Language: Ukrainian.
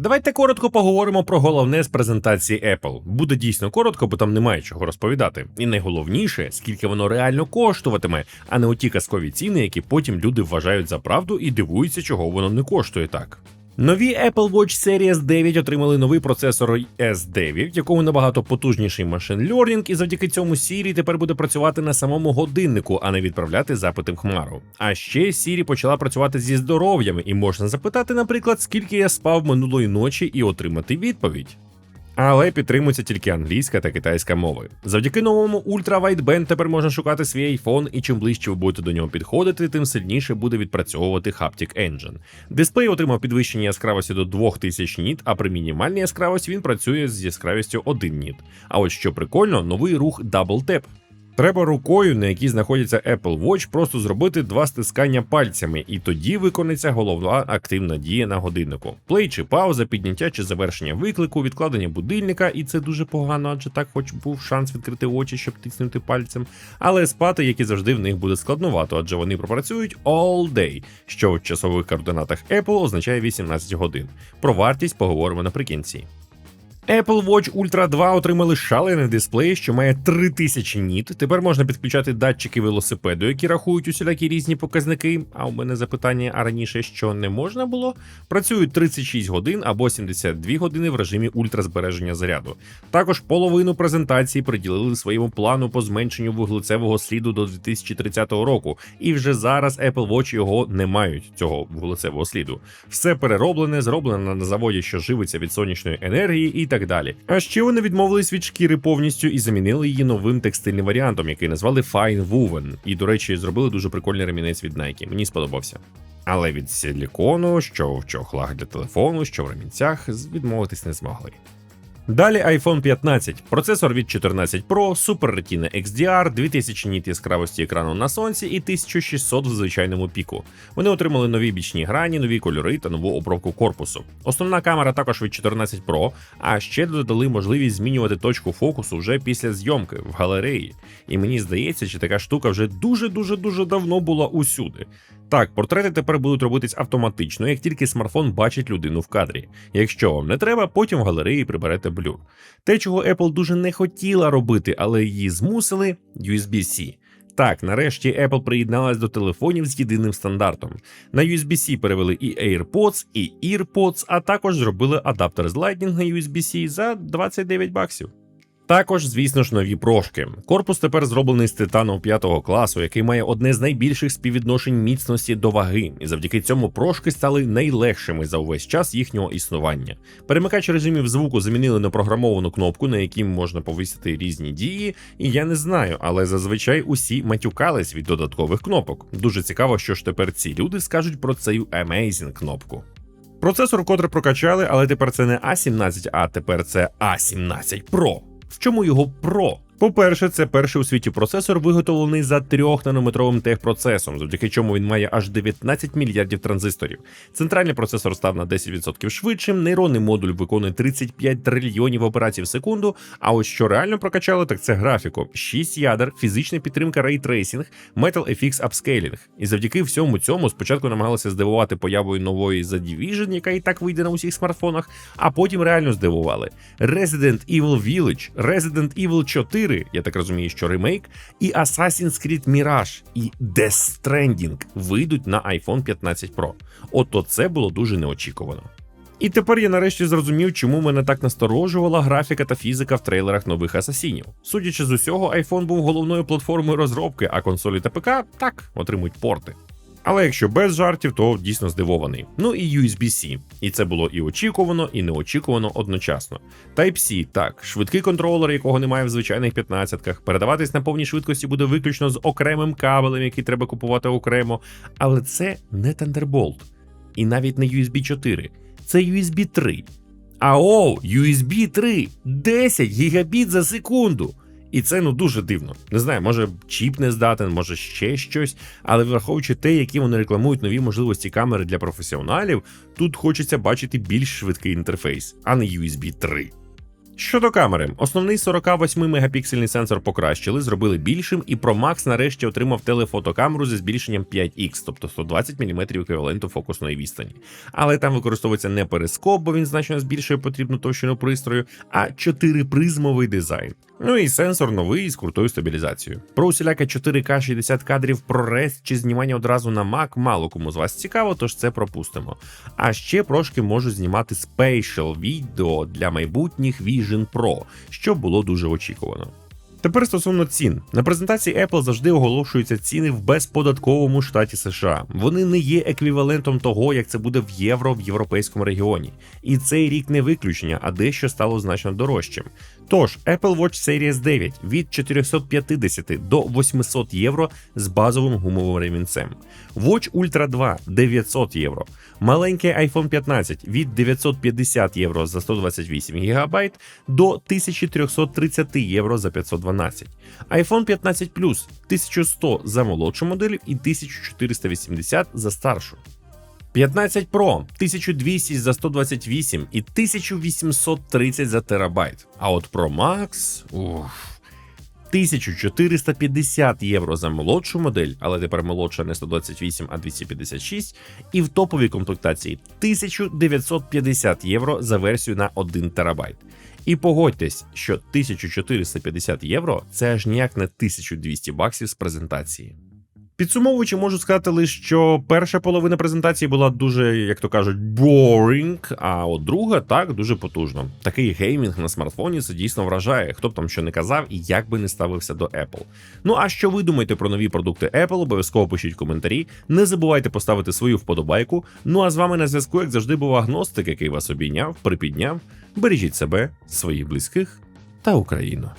Давайте коротко поговоримо про головне з презентації Apple. Буде дійсно коротко, бо там немає чого розповідати. І найголовніше, скільки воно реально коштуватиме, а не оті казкові ціни, які потім люди вважають за правду і дивуються, чого воно не коштує так. Нові Apple Watch Series 9 отримали новий процесор S9, в якому набагато потужніший машин learning, і завдяки цьому Siri тепер буде працювати на самому годиннику, а не відправляти запити в хмару. А ще Siri почала працювати зі здоров'ями, і можна запитати, наприклад, скільки я спав минулої ночі, і отримати відповідь. Але підтримуються тільки англійська та китайська мови. Завдяки новому Wideband тепер можна шукати свій iPhone, і чим ближче ви будете до нього підходити, тим сильніше буде відпрацьовувати Haptic Engine. Дисплей отримав підвищення яскравості до 2000 ніт, а при мінімальній яскравості він працює з яскравістю 1 ніт. А от що прикольно, новий рух Double Tap. Треба рукою, на якій знаходиться Apple Watch, просто зробити два стискання пальцями, і тоді виконується головна активна дія на годиннику. Плей чи пауза, підняття чи завершення виклику, відкладення будильника, і це дуже погано, адже так, хоч був шанс відкрити очі, щоб тиснути пальцем. Але спати, як і завжди, в них буде складновато, адже вони пропрацюють all day, що в часових координатах Apple означає 18 годин. Про вартість поговоримо наприкінці. Apple Watch Ultra 2 отримали шалений дисплей, що має 3000 ніт. Тепер можна підключати датчики велосипеду, які рахують усілякі різні показники. А у мене запитання а раніше, що не можна було. Працюють 36 годин або 72 години в режимі ультразбереження заряду. Також половину презентації приділили своєму плану по зменшенню вуглецевого сліду до 2030 року. І вже зараз Apple Watch його не мають цього вуглецевого сліду. Все перероблене, зроблене на заводі, що живиться від сонячної енергії, і так далі. А ще вони відмовились від шкіри повністю і замінили її новим текстильним варіантом, який назвали Fine Woven. І, до речі, зробили дуже прикольний ремінець від Nike. Мені сподобався. Але від силікону, що в чохлах для телефону, що в ремінцях, відмовитись не змогли. Далі iPhone 15, процесор від 14 Pro, Super Retina XDR, 2000 ніт яскравості екрану на сонці і 1600 в звичайному піку. Вони отримали нові бічні грані, нові кольори та нову обробку корпусу. Основна камера також від 14 Pro, а ще додали можливість змінювати точку фокусу вже після зйомки в галереї. І мені здається, що така штука вже дуже дуже дуже давно була усюди. Так, портрети тепер будуть робитись автоматично, як тільки смартфон бачить людину в кадрі. Якщо вам не треба, потім в галереї приберете блюр. Те, чого Apple дуже не хотіла робити, але її змусили USB-C. Так, нарешті Apple приєдналась до телефонів з єдиним стандартом. На USB-C перевели і AirPods, і EarPods, а також зробили адаптер з Lightning на USB-C за 29 баксів. Також, звісно ж, нові прошки. Корпус тепер зроблений з титану 5 класу, який має одне з найбільших співвідношень міцності до ваги, і завдяки цьому прошки стали найлегшими за увесь час їхнього існування. Перемикач режимів звуку замінили на програмовану кнопку, на якій можна повисити різні дії, і я не знаю, але зазвичай усі матюкались від додаткових кнопок. Дуже цікаво, що ж тепер ці люди скажуть про цю Amazing кнопку. Процесор вкотре прокачали, але тепер це не A17, а тепер це A17 Pro. В чому його про? По-перше, це перший у світі процесор, виготовлений за 3-нанометровим техпроцесом, завдяки чому він має аж 19 мільярдів транзисторів. Центральний процесор став на 10% швидшим, нейронний модуль виконує 35 трильйонів операцій в секунду. А ось що реально прокачали, так це графіку: 6 ядер, фізична підтримка рейтрейсінг, Metal FX Upscaling. І завдяки всьому цьому спочатку намагалися здивувати появою нової The Division, яка і так вийде на усіх смартфонах, а потім реально здивували. Resident Evil Village, Resident Evil 4 я так розумію, що ремейк, і Assassin's Creed Mirage, і Death Stranding вийдуть на iPhone 15 Pro. Ото це було дуже неочікувано. І тепер я нарешті зрозумів, чому мене так насторожувала графіка та фізика в трейлерах нових асасінів. Судячи з усього, iPhone був головною платформою розробки, а консолі та ПК так отримують порти. Але якщо без жартів, то дійсно здивований. Ну і USB-C. І це було і очікувано, і неочікувано одночасно. Type-C, так, швидкий контролер, якого немає в звичайних 15-ках. Передаватись на повній швидкості буде виключно з окремим кабелем, який треба купувати окремо. Але це не Thunderbolt. І навіть не USB 4, це USB 3. А о, USB 3 10 гігабіт за секунду. І це ну дуже дивно. Не знаю, може чіп не здатен, може ще щось. Але враховуючи те, які вони рекламують нові можливості камери для професіоналів, тут хочеться бачити більш швидкий інтерфейс, а не USB 3. Щодо камери, основний 48 мегапіксельний сенсор покращили, зробили більшим, і Pro Max нарешті отримав телефотокамеру зі збільшенням 5х, тобто 120 мм еквіваленту фокусної відстані. Але там використовується не перископ, бо він значно збільшує потрібну товщину пристрою, а чотирипризмовий дизайн. Ну і сенсор новий з крутою стабілізацією. Про усіляке 4К 60 кадрів ProRes чи знімання одразу на Mac мало кому з вас цікаво, тож це пропустимо. А ще трошки можу знімати спейшл відео для майбутніх Vision Pro, що було дуже очікувано. Тепер стосовно цін. На презентації Apple завжди оголошуються ціни в безподатковому штаті США. Вони не є еквівалентом того, як це буде в євро в європейському регіоні. І цей рік не виключення, а дещо стало значно дорожчим. Тож, Apple Watch Series 9 від 450 до 800 євро з базовим гумовим ремінцем. Watch Ultra 2 900 євро. Маленький iPhone 15 від 950 євро за 128 ГБ до 1330 євро за 512. iPhone 15 Plus 1100 за молодшу модель і 1480 за старшу. 15 Pro 1200 за 128 і 1830 за терабайт. А от Pro Max ух, 1450 євро за молодшу модель, але тепер молодша не 128, а 256, і в топовій комплектації 1950 євро за версію на 1 терабайт. І погодьтесь, що 1450 євро це аж ніяк не 1200 баксів з презентації. Підсумовуючи, можу сказати лише, що перша половина презентації була дуже, як то кажуть, boring, а от друга так дуже потужно. Такий геймінг на смартфоні це дійсно вражає, хто б там що не казав і як би не ставився до Apple. Ну а що ви думаєте про нові продукти Apple? Обов'язково пишіть коментарі. Не забувайте поставити свою вподобайку. Ну а з вами на зв'язку, як завжди, був агностик, який вас обійняв, припідняв. Бережіть себе, своїх близьких та Україну.